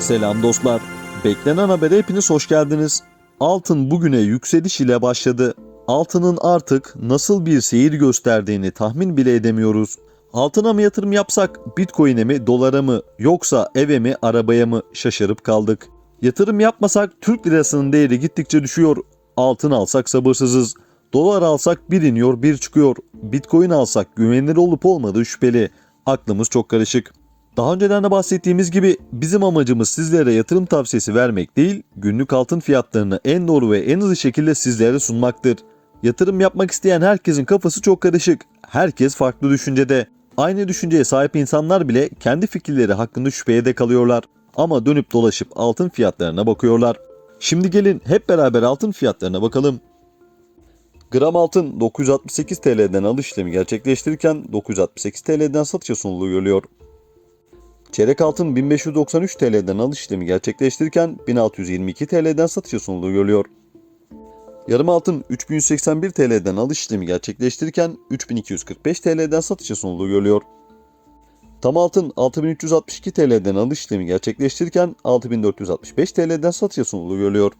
Selam dostlar. Beklenen habere hepiniz hoş geldiniz. Altın bugüne yükseliş ile başladı. Altının artık nasıl bir seyir gösterdiğini tahmin bile edemiyoruz. Altına mı yatırım yapsak, bitcoin'e mi, dolara mı, yoksa eve mi, arabaya mı şaşırıp kaldık. Yatırım yapmasak Türk lirasının değeri gittikçe düşüyor. Altın alsak sabırsızız. Dolar alsak bir iniyor bir çıkıyor. Bitcoin alsak güvenilir olup olmadığı şüpheli. Aklımız çok karışık. Daha önceden de bahsettiğimiz gibi bizim amacımız sizlere yatırım tavsiyesi vermek değil, günlük altın fiyatlarını en doğru ve en hızlı şekilde sizlere sunmaktır. Yatırım yapmak isteyen herkesin kafası çok karışık. Herkes farklı düşüncede. Aynı düşünceye sahip insanlar bile kendi fikirleri hakkında şüpheye de kalıyorlar. Ama dönüp dolaşıp altın fiyatlarına bakıyorlar. Şimdi gelin hep beraber altın fiyatlarına bakalım. Gram altın 968 TL'den alış işlemi gerçekleştirirken 968 TL'den satışa sunuluğu görülüyor. Çeyrek altın 1593 TL'den alış işlemi gerçekleştirirken 1622 TL'den satışa sunuluğu görülüyor. Yarım altın 3181 TL'den alış işlemi gerçekleştirirken 3245 TL'den satışa sunuluğu görülüyor. Tam altın 6362 TL'den alış işlemi gerçekleştirirken 6465 TL'den satışa sunuluğu görülüyor.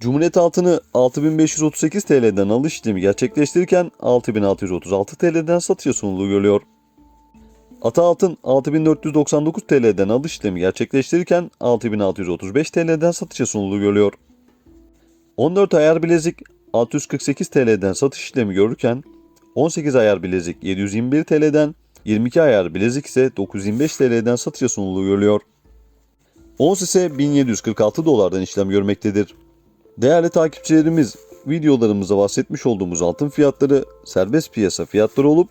Cumhuriyet altını 6538 TL'den alış işlemi gerçekleştirirken 6636 TL'den satışa sunuluğu görülüyor. Ata altın 6499 TL'den alış işlemi gerçekleştirirken 6635 TL'den satışa sunuluğu görülüyor. 14 ayar bilezik 648 TL'den satış işlemi görürken 18 ayar bilezik 721 TL'den 22 ayar bilezik ise 925 TL'den satışa sunuluğu görülüyor. Ons ise 1746 dolardan işlem görmektedir. Değerli takipçilerimiz, videolarımızda bahsetmiş olduğumuz altın fiyatları serbest piyasa fiyatları olup